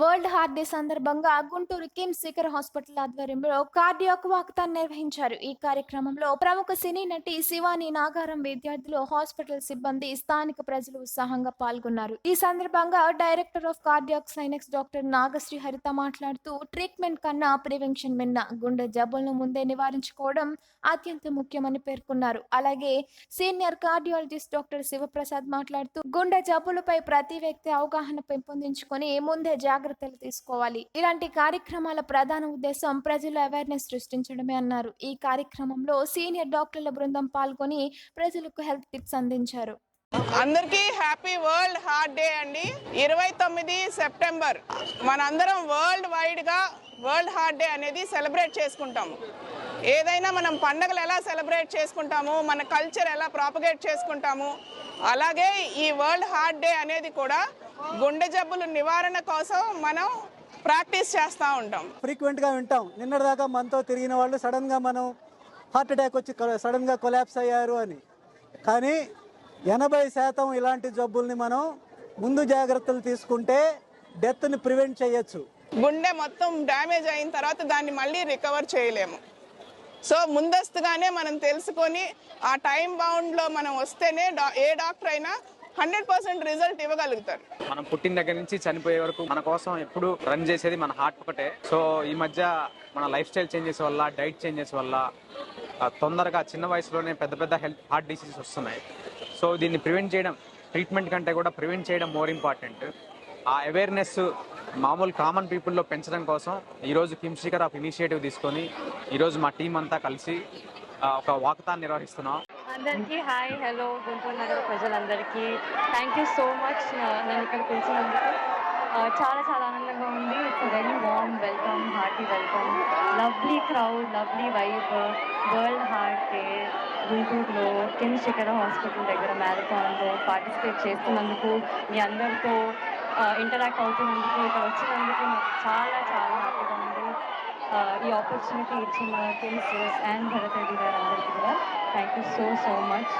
World heart day సందర్భంగా Guntur KIMS Shikhar hospital ఆధ్వర్యంలో cardiac walkathon నిర్వహించారు. ఈ కార్యక్రమంలో ప్రముఖ సినీ నటి శివాని నాగారం విద్యార్థులు హాస్పిటల్ సిబ్బంది స్థానిక ప్రజలు ఉత్సాహంగా పాల్గొన్నారు. ఈ సందర్భంగా director of cardiac sciences doctor Nagasri Haritha మాట్లాడుతూ ట్రీట్మెంట్ కన్నా ప్రివెన్షన్ మిన్న గుండె జబ్బులను ముందే నివారించుకోవడం అత్యంత ముఖ్యమని పేర్కొన్నారు. అలాగే సీనియర్ కార్డియాలజిస్ట్ డాక్టర్ శివప్రసాద్ మాట్లాడుతూ గుండె జబ్బులపై ప్రతి వ్యక్తి అవగాహన పెంపొందించుకొని ముందే జాగ్రత్త జాగ్రత్తలు తీసుకోవాలి. ఇలాంటి కార్యక్రమాల ప్రధాన ఉద్దేశం ప్రజలు అవేర్నెస్ సృష్టించడమే అన్నారు. ఈ కార్యక్రమంలో సీనియర్ డాక్టర్ల బృందం పాల్గొని ప్రజలకు హెల్త్ టిప్స్ అందించారు. అందరికీ హ్యాపీ వరల్డ్ హార్ట్ డే అండి. ఇరవై తొమ్మిది సెప్టెంబర్ మనందరం వరల్డ్ వైడ్గా వరల్డ్ హార్ట్ డే అనేది సెలబ్రేట్ చేసుకుంటాము. ఏదైనా మనం పండగలు ఎలా సెలబ్రేట్ చేసుకుంటాము మన కల్చర్ ఎలా ప్రాపగేట్ చేసుకుంటాము అలాగే ఈ వరల్డ్ హార్ట్ డే అనేది కూడా గుండె జబ్బుల నివారణ కోసం మనం ప్రాక్టీస్ చేస్తూ ఉంటాం. ఫ్రీక్వెంట్గా వింటాం. నిన్నటిదాకా మనతో తిరిగిన వాళ్ళు సడన్గా మనం హార్ట్ అటాక్ వచ్చి సడన్గా కొలాప్స్ అయ్యారు అని. కానీ ఎనభై శాతం ఇలాంటి జబ్బుల్ని మనం ముందు జాగ్రత్తలు తీసుకుంటే డెత్ని ప్రివెంట్ చేయొచ్చు. గుండె మొత్తం డ్యామేజ్ అయిన తర్వాత దాన్ని మళ్ళీ రికవర్ చేయలేము. సో ముందస్తుగానే మనం తెలుసుకొని ఆ టైం బౌండ్లో మనం వస్తేనే ఏ డాక్టర్ అయినా హండ్రెడ్ పర్సెంట్ రిజల్ట్ ఇవ్వగలుగుతారు. మనం పుట్టిన దగ్గర నుంచి చనిపోయే వరకు మన కోసం ఎప్పుడు రన్ చేసేది మన హార్ట్ ఒకటే. సో ఈ మధ్య మన లైఫ్ స్టైల్ చేంజెస్ వల్ల డైట్ చేంజెస్ వల్ల తొందరగా చిన్న వయసులోనే పెద్ద పెద్ద హెల్త్ హార్ట్ డిసీజెస్ వస్తున్నాయి. సో దీన్ని ప్రివెంట్ చేయడం ట్రీట్మెంట్ కంటే కూడా ప్రివెంట్ చేయడం మోర్ ఇంపార్టెంట్. ఆ అవేర్నెస్ మామూలు కామన్ పీపుల్లో పెంచడం కోసం ఈరోజు కిమ్షికర్ ఆఫ్ ఇనిషియేటివ్ తీసుకొని ఈరోజు మా టీం అంతా కలిసి ఒక వాకతాన్ని నిర్వహిస్తున్నాం. అందరికీ హాయ్ హలో గుంటూరు నగర ప్రజలందరికీ థ్యాంక్ యూ సో మచ్ నన్ను ఇక్కడ పిలిచినందుకు uh, చాలా చాలా ఆనందంగా ఉంది. It's very warm welcome hearty welcome lovely crowd lovely vibe world heart day గుంటూరులో కిమ్ శిఖర హాస్పిటల్ దగ్గర మ్యారథాన్లో పార్టిసిపేట్ చేస్తున్నందుకు మీ అందరితో uh, ఇంటరాక్ట్ అవుతున్నందుకు ఇక్కడ వచ్చినందుకు నాకు చాలా చాలా హ్యాపీగా ఉంది. ఈ ఆపర్చునిటీ ఇచ్చిన కిమ్స్ అండ్ భరత్ రెడ్డి గారు అందరికీ కూడా thank you so so much